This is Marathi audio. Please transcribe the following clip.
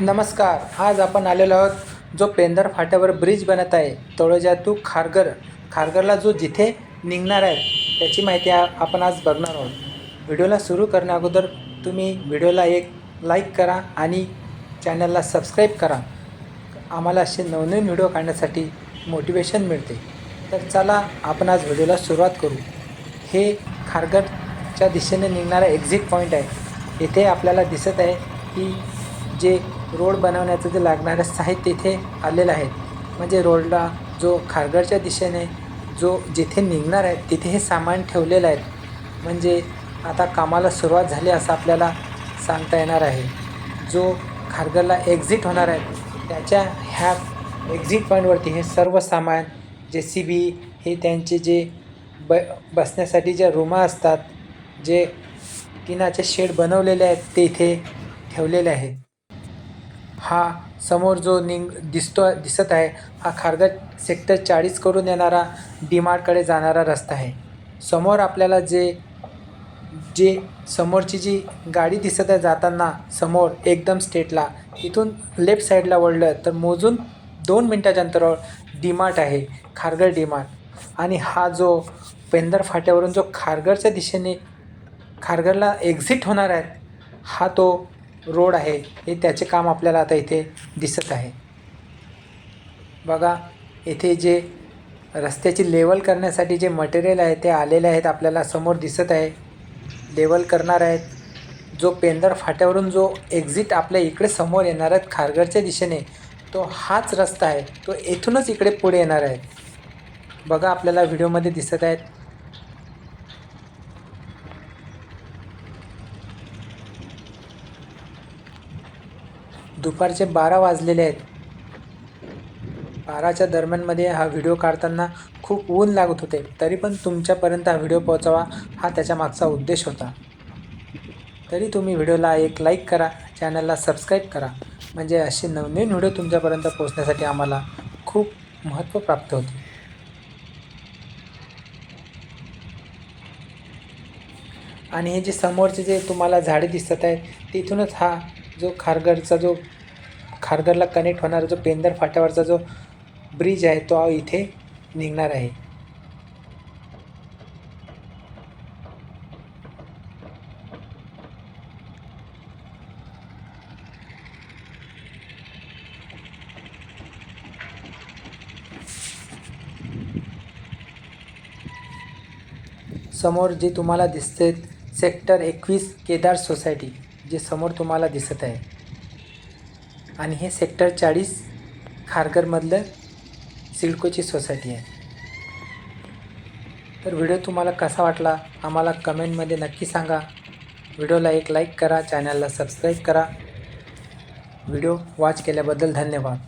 नमस्कार आज आपण आलेलो आहोत जो पेंदर फाट्यावर ब्रिज बनत आहे तळोजा टू खारघर. खारघरला जो जिथे निघणार आहे त्याची माहिती आपण आज बघणार आहोत. व्हिडिओला सुरू करण्या अगोदर तुम्ही व्हिडिओला एक लाईक करा आणि चॅनलला सबस्क्राईब करा. आम्हाला असे नवनवीन व्हिडिओ काढण्यासाठी मोटिवेशन मिळते. तर चला आपण आज व्हिडिओला सुरुवात करू. हे खारघरच्या दिशेने निघणारा एक्झिट पॉईंट आहे. येथे आपल्याला दिसत आहे की जे रोड बनवण्याचं जे लागणारं साहित्य इथे आलेलं आहे म्हणजे रोडला जो खारगडच्या दिशेने जो जिथे निघणार आहे तिथे हे सामान ठेवलेलं आहे. म्हणजे आता कामाला सुरुवात झाली असं आपल्याला सांगता येणार आहे. जो खारगडला एक्झिट होणार आहे त्याच्या ह्या एक्झिट पॉईंटवरती हे सर्व सामान जे सी बी हे त्यांचे जे ब बसण्यासाठी ज्या रूमा असतात जे किनाचे शेड बनवलेले आहेत ते इथे ठेवलेले आहेत हा समोर जो निंग दिसतो दिसत आहे हा खारघर सेक्टर चाळीस करून येणारा डीमार्टकडे जाणारा रस्ता आहे. समोर आपल्याला जे जे समोरची जी गाडी दिसत आहे जाताना समोर एकदम स्टेटला इथून लेफ्ट साईडला वळलं तर मोजून दोन मिनटाच्या अंतरावर डीमार्ट आहे खारघर डीमार्ट. आणि हा जो पेंदर फाट्यावरून जो खारघरच्या दिशेने खारघरला एक्झिट होणार आहे हा तो रोड आहे हे त्याचे काम आपल्याला आता इथे दिसत आहे. बघा इथे जे रस्त्याची लेवल करण्यासाठी जे मटेरियल आहे ते आलेले आहेत आपल्याला समोर दिसत आहे. लेवल करणार आहेत. जो पेंदर फाट्यावरून जो एक्झिट आपल्या इकडे समोर येणार आहेत खारघरच्या दिशेने तो हाच रस्ता आहे. तो येथूनच इकडे पुढे येणार आहे. बघा आपल्याला व्हिडिओमध्ये दिसत आहेत. दुपारचे बारा वाजलेले आहेत. बाराच्या दरम्यानमध्ये हा व्हिडिओ काढताना खूप ऊन लागत होते. तरी पण तुमच्यापर्यंत हा व्हिडिओ पोहोचावा हा त्याच्या मागचा उद्देश होता. तरी तुम्ही व्हिडिओला एक लाईक करा चॅनलला सबस्क्राईब करा. म्हणजे असे नवनवीन व्हिडिओ तुमच्यापर्यंत पोहोचण्यासाठी आम्हाला खूप महत्त्व प्राप्त होते. आणि हे जे समोरचे जे तुम्हाला झाडे दिसत आहेत तिथूनच हा जो खारघरचा जो खारघरला कनेक्ट होणारा जो पेंदर फाट्यावरचा जो ब्रिज आहे तो इथे निघणार आहे. समोर जे तुम्हाला दिसते सेक्टर एकवीस केदार सोसायटी जे समोर तुम्हाला दिसत आहे. आणि हे सेक्टर चाळीस खारघरमधलं सिडकोची सोसायटी आहे. तर व्हिडिओ तुम्हाला कसा वाटला आम्हाला कमेंटमध्ये नक्की सांगा. व्हिडिओला एक लाईक करा चॅनलला सबस्क्राईब करा. व्हिडिओ वॉच केल्याबद्दल धन्यवाद.